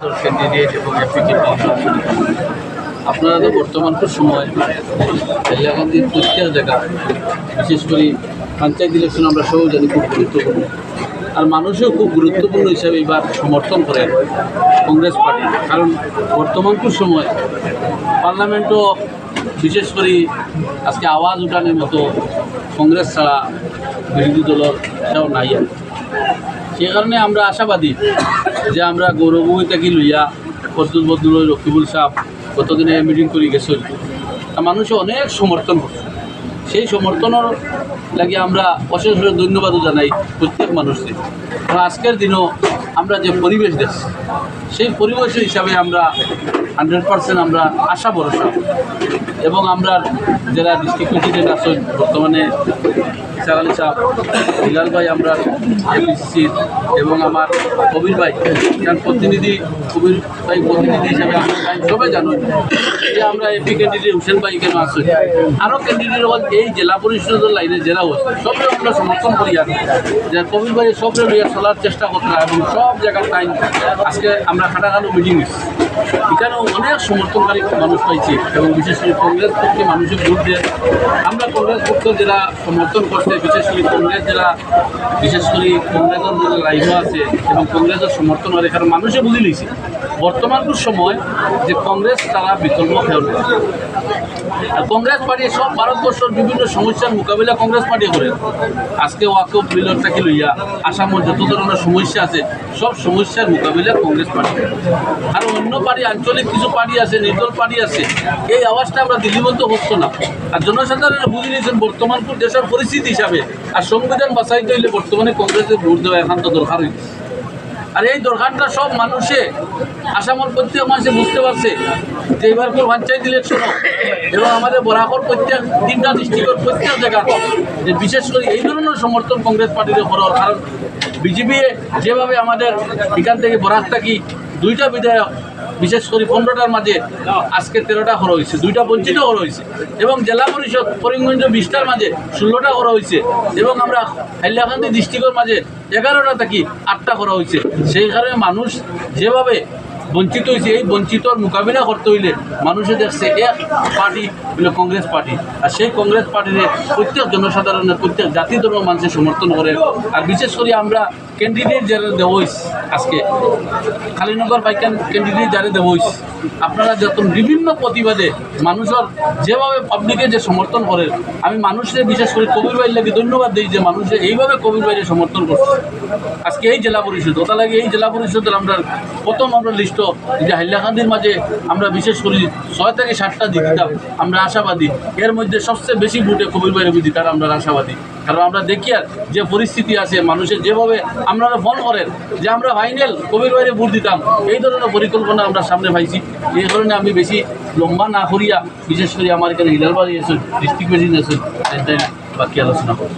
Candidate এবং আপনারা তো বর্তমানকার সময়, হাইলাকান্দির প্রত্যেক জায়গা বিশেষ করে পঞ্চায়েত ইলেকশন আমরা সবাই জানি খুব গুরুত্বপূর্ণ। আর মানুষও খুব গুরুত্বপূর্ণ হিসাবে এবার সমর্থন করেন কংগ্রেস পার্টি। কারণ বর্তমানকার সময় পার্লামেন্টও বিশেষ করে আজকে আওয়াজ উঠানোর মতো কংগ্রেস ছাড়া বিরোধী দলের নাই সেই কারণে আমরা আশাবাদী যে আমরা গৌরবী থেকে লইয়া ফজলুল বদুল রকিবুল সাহ গতদিনে মিটিং করে গেছিল তা মানুষে অনেক সমর্থন করছে। সেই সমর্থনের লাগে আমরা অশেষ ধন্যবাদও জানাই প্রত্যেক মানুষকে। আজকের দিনও আমরা যে পরিবেশ দেখছি, সেই পরিবেশ হিসাবে আমরা হান্ড্রেড পার্সেন্ট আমরা আশা ভরসা। এবং আমরা যারা ডিস্ট্রিক্ট প্রেসিডেন্ট আছেন, বর্তমানে ইসাক আলী সাহ, বিলাল ভাই আমরা এপিসিসি এবং আমার কবির ভাই যার প্রতিনিধি, কবির ভাই প্রতিনিধি হিসাবে সবাই জানো যে আমরা এপি ক্যান্ডিডেট হুসেন ভাই কেন আছে আরও ক্যান্ডিডেট এই জেলা পরিষদের লাইনে জেলা হচ্ছে সবরে আমরা সমর্থন করি আর যে কবির ভাই সবরে চলার চেষ্টা করতে এবং সব জায়গার টাইম আজকে আমরা খাটাখানো মিটিং এখানেও অনেক সমর্থনকারী মানুষ পাইছি এবং বিশেষ করে কংগ্রেস পক্ষে মানুষের ভোট দেয় আমরা কংগ্রেস পক্ষ যারা সমর্থন করছে, বিশেষ করে কংগ্রেস যারা, বিশেষ করে কংগ্রেসের যারা লাইনও আছে এবং কংগ্রেসের সমর্থন হয় কারণ মানুষে বুঝে নিয়েছে, বর্তমান সময় যে কংগ্রেস তারা বিকল্প খেয়াল আর কংগ্রেস পার্টি সব ভারতবর্ষের বিভিন্ন সমস্যার মোকাবিলা কংগ্রেস পার্টি করে আজকে ওয়াকফ বিলটাকে লইয়া আসামের যত ধরনের সমস্যা আছে, সব সমস্যার মোকাবিলা কংগ্রেস পার্টি। আর অন্য পার্টি আঞ্চলিক কিছু পার্টি আছে, নির্দল পার্টি আছে, এই আওয়াজটা আমরা দিল্লি মধ্যে হতো না। আর জনসাধারণ বুঝে নিয়েছেন বর্তমান দেশের পরিস্থিতি হিসাবে, আর সংবিধান বাঁচাইতে হইলে বর্তমানে কংগ্রেসের ভোট দেওয়া একান্ত দরকার হয়েছে আর এই দরকারটা সব মানুষে, আসামের প্রত্যেক মানুষে বুঝতে পারছে যে এবার কোন পঞ্চায়েত ইলেকশন এবং আমাদের বরাকর প্রত্যেক, তিনটা ডিস্ট্রিক্টের প্রত্যেক জায়গা যে বিশেষ করে এই ধরনের সমর্থন কংগ্রেস পার্টির উপর কারণ বিজেপি যেভাবে আমাদের এখান থেকে বরাক থাকি, দুইটা বিধায়ক বিশেষ করে পনেরোটার মাঝে আজকে তেরোটা করা হয়েছে, দুইটা বঞ্চিত করা হয়েছে। এবং জেলা পরিষদ করিমগঞ্জ বিশটার মাঝে ষোলোটা করা হয়েছে এবং আমরা হাইলাকান্দি ডিস্ট্রিক্টের মাঝে এগারোটা থাকি আটটা করা হয়েছে। সেই কারণে মানুষ যেভাবে বঞ্চিত হয়েছে, এই বঞ্চিতর মোকাবিলা করতে হইলে মানুষে দেখছে এক পার্টি হলো কংগ্রেস পার্টি। আর সেই কংগ্রেস পার্টির প্রত্যেক জনসাধারণের, প্রত্যেক জাতি ধর্ম মানুষের সমর্থন করে। আর বিশেষ করে আমরা ক্যান্ডিডেট যারা দেওয়া আজকে খালিনগর বাইকান ক্যান্ডিডেট যারা হয়েছে আপনারা যখন বিভিন্ন প্রতিবাদে মানুষের যেভাবে পাবলিকে যে সমর্থন করে, আমি মানুষের বিশেষ করে কবির ভাইয়ের লাগে ধন্যবাদ দিই যে মানুষে এইভাবে কবির ভাইয়ের সমর্থন করছে। আজকে এই জেলা পরিষদ ওটা লাগে এই জেলা পরিষদের আমরা প্রথম আমরা লিস্ট যে হাইলাকান্দির মাঝে আমরা বিশেষ করি ছয় থেকে সাতটা দিতাম আমরা আশাবাদী। এর মধ্যে সবচেয়ে বেশি ভোটে কবির বুঝি তার আমরা আশাবাদী। কারণ আমরা দেখি আর যে পরিস্থিতি আছে, মানুষের যেভাবে আপনারা ফোন করেন, যে আমরা ফাইনাল কবির বাইরে ভোট দিতাম, এই ধরনের পরিকল্পনা আমরা সামনে পাইছি। এই ধরনের আমি বেশি লম্বা না করিয়া, বিশেষ করে আমার এখানে হিলালবাড়ি আছে ডিস্ট্রিক্ট মেজিন আছে বাকি আলোচনা করব।